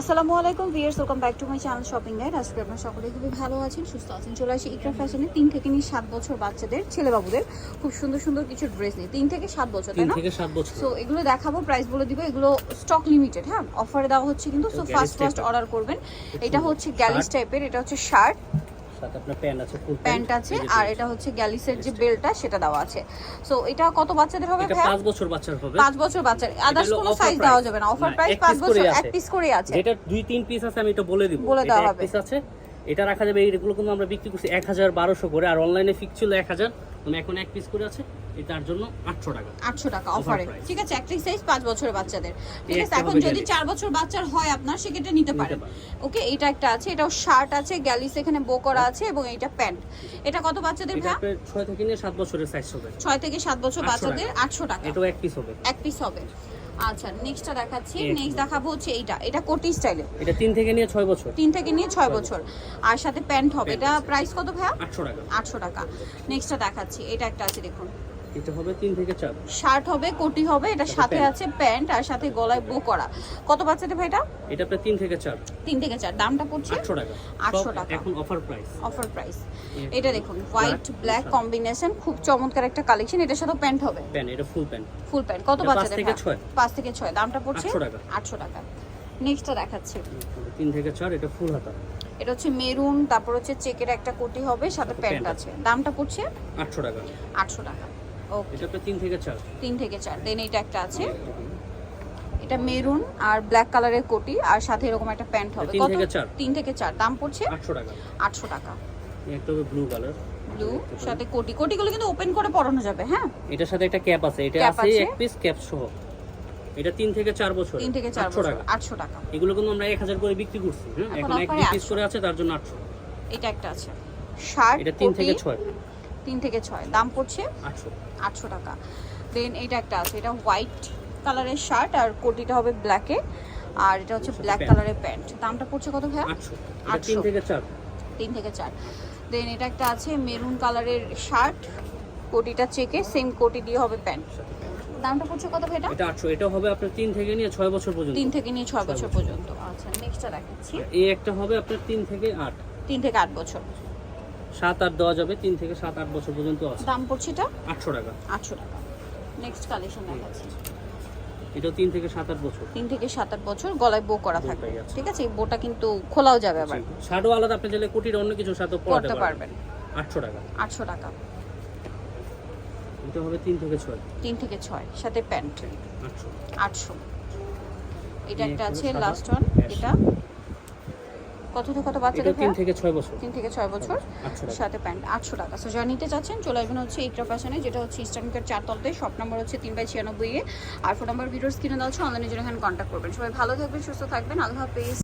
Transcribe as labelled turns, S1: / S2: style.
S1: আসসালামু আলাইকুম viewers welcome back to my channel shopping guide. আজকে আপনারা সকলে খুবই ভালো আছেন সুস্থ আছেন চলে আসি ইকরা ফ্যাশনে। তিন থেকে নিয়ে সাত বছর বাচ্চাদের ছেলেবাবুদের খুব সুন্দর সুন্দর কিছু ড্রেস নিয়ে। তিন থেকে সাত বছর তাই না?
S2: থেকে সাত বছর।
S1: সো এগুলো দেখাবো প্রাইস বলে দিব এগুলো স্টক লিমিটেড হ্যাঁ? অফারে দেওয়া হচ্ছে কিন্তু সো ফার্স্ট ফার্স্ট অর্ডার করবেন। এটা হচ্ছে গ্যালিস টাইপের এটা হচ্ছে শার্ট
S2: সাথে আপনার প্যান্ট আছে ফুল
S1: প্যান্ট আছে আর এটা হচ্ছে গ্যালিসের যে বেল্টটা সেটা দেওয়া আছে। সো এটা কত বাচ্চাদের হবে
S2: বছর বাচ্চার হবে।
S1: বছর বাচ্চার। আদার্স কোনো সাইজ দেওয়া যাবে না। অফার প্রাইস বছর এক পিস আছে।
S2: এটা দুই তিন পিস আছে আমি এটা বলে দিব।
S1: বলে
S2: এটা
S1: দেওয়া
S2: এক পিস আছে। এটা রাখা যাবে এইগুলো কিন্তু আমরা বিক্রি করছি। এক হাজার বারোশো করে আর অনলাইনে ফিক্স ছিল এক হাজার। মানে এখন এক পিস করে আছে এটার জন্য আটশো টাকা।
S1: আটশো টাকা অফারে ঠিক আছে সাইজ 5 বছরের বাচ্চাদের। ঠিক আছে এখন যদি
S2: Galley।
S1: চার বছর বাচ্চার হয় আপনার সেক্ষেত্রে নিতে পারেন। ওকে এটা একটা আছে এটাও শার্ট আছে গ্যালিস এখানে বো করা আছে এবং এটা প্যান্ট এটা কত বাচ্চাদের
S2: আপনার ছয় থেকে নিয়ে সাত বছরের সাইজ হবে।
S1: 6 থেকে 7 বছর বাচ্চাদের
S2: টাকা।
S1: আটশো টাকা।
S2: এটাও এক পিস হবে।
S1: এক পিস হবে। আচ্ছা নেক্সটটা দেখাচ্ছি। নেক্সট দেখাবো হচ্ছে এইটা। এটা কোটি স্টাইলে।
S2: এটা তিন থেকে নিয়ে ছয় বছর।
S1: তিন থেকে নিয়ে ছয় বছর। আর সাথে প্যান্ট হবে। এটা প্রাইস কত ভাইয়া?
S2: আটশো টাকা।
S1: আটশো টাকা। নেক্সটটা দেখাচ্ছি। এটা একটা আছে দেখুন।
S2: এটা হবে তিন থেকে চার।
S1: শার্ট হবে কোটি হবে এটা
S2: সাথে
S1: আছে প্যান্ট আর সাথে গলায় বো করা। কত ভাই এটা
S2: এটা আপনার তিন থেকে চার।
S1: তিন থেকে চার। দামটা পড়ছে?
S2: আটশো টাকা।
S1: 800 টাকা।
S2: এখন অফার প্রাইস
S1: অফার প্রাইস এটা দেখুন হোয়াইট ব্ল্যাক কম্বিনেশন খুব চমৎকার একটা কালেকশন এটার সাথে প্যান্ট হবে।
S2: প্যান্ট এটা ফুল প্যান্ট
S1: ফুল প্যান্ট কত
S2: এটা পাঁচ
S1: বাচ্চাদের
S2: থেকে
S1: ভাই?
S2: ছয়।
S1: পাঁচ থেকে ছয়। দামটা পড়ছে?
S2: 800 টাকা।
S1: আটশো টাকা। নেক্সটটা দেখাচ্ছি।
S2: তিন থেকে চার এটা ফুল হাতা।
S1: এটা হচ্ছে মেরুন তারপর হচ্ছে চেকের একটা কোটি হবে সাথে প্যান্ট আছে। দামটা পড়ছে?
S2: আটশো টাকা।
S1: আটশো টাকা। ওকে
S2: এটা আপনার তিন থেকে চার।
S1: তিন থেকে চার। দেন এটা একটা আছে। এটা মেরুন আর ব্ল্যাক কালারের কোটি আর সাথে এরকম একটা প্যান্ট হবে। কত?
S2: থেকে চার।
S1: তিন থেকে চার। দাম পড়ছে
S2: আটশো টাকা।
S1: আটশো টাকা।
S2: একটা হবে ব্লু কালার
S1: ব্লু সাথে কোটি। কোটিগুলো কিন্তু ওপেন করে পরানো যাবে হ্যাঁ?
S2: এটার সাথে একটা ক্যাপ আছে। এটা আছে
S1: আছে।
S2: এক পিস ক্যাপ সহ। এটা তিন থেকে চার বছর
S1: তিন থেকে চার বছর
S2: টাকা।
S1: আটশো টাকা।
S2: এগুলো কিন্তু আমরা এক হাজার করে বিক্রি করছি হ্যাঁ
S1: এখন
S2: এখন এক পিস করে আছে তার জন্য আটশো।
S1: এটা একটা আছে। শার্ট
S2: এটা তিন থেকে ছয়।
S1: তিন থেকে ছয়। দাম পড়ছে
S2: আটশো।
S1: টাকা। দেন এটা একটা আছে এটা হোয়াইট কালারের শার্ট আর কোটিটা হবে ব্ল্যাকে আর এটা হচ্ছে ব্ল্যাক কালারের প্যান্ট দামটা পড়ছে কত
S2: আটশো। তিন থেকে চার।
S1: তিন থেকে চার। দেন এটা একটা আছে মেরুন কালারের শার্ট কোটিটা চেকে সেম কোটি দিয়ে হবে প্যান্ট দামটা পড়ছে কত ভাই এটা
S2: এটা আটশো। এটা হবে আপনার থেকে নিয়ে বছর পর্যন্ত।
S1: থেকে নিয়ে বছর। পর্যন্ত। আচ্ছা নেক্সটটা দেখাচ্ছি।
S2: এই একটা হবে আপনার থেকে আট।
S1: তিন থেকে আট বছর।
S2: সাত আট দেওয়া যাবে তিন থেকে সাত আট বছর পর্যন্ত আছে।
S1: দাম পড়ছে এটা?
S2: আটশো টাকা।
S1: আটশো টাকা। নেক্সট কালেকশন দেখাচ্ছি।
S2: এটাও তিন থেকে সাত আট বছর।
S1: তিন থেকে সাত আট বছর গলায় বো করা থাকবে। ঠিক আছে? বোটা কিন্তু খোলাও যাবে আবার।
S2: শার্টও আলাদা আপনি চাইলে কোটির অন্য কিছু সাথে পড়াতে পারবেন। আটশো টাকা।
S1: আটশো টাকা।
S2: এটা হবে তিন থেকে ছয়।
S1: তিন থেকে ছয়। সাথে প্যান্ট।
S2: আটশো।
S1: আটশো। এটা একটা আছে লাস্ট ওয়ান এটা কত থেকে কত বাচ্চাদের
S2: তিন থেকে ছয় বছর।
S1: তিন থেকে ছয় বছর সাথে প্যান্ট আটশো টাকা। সো যারা নিতে চাচ্ছেন চলে আসবেন হচ্ছে ইকরা ফ্যাশনে যেটা হচ্ছে ইস্টার্নকের চারতলতে শপ নাম্বার হচ্ছে তিন বাই ছিয়ানব্বই এ। আর ফোন নাম্বার ভিডিওস কিনে দেওয়া হচ্ছে অনলাইনে জন্য এখানে কন্ট্যাক্ট করবেন। সবাই ভালো থাকবেন সুস্থ থাকবেন আল্লাহ হাফিজ।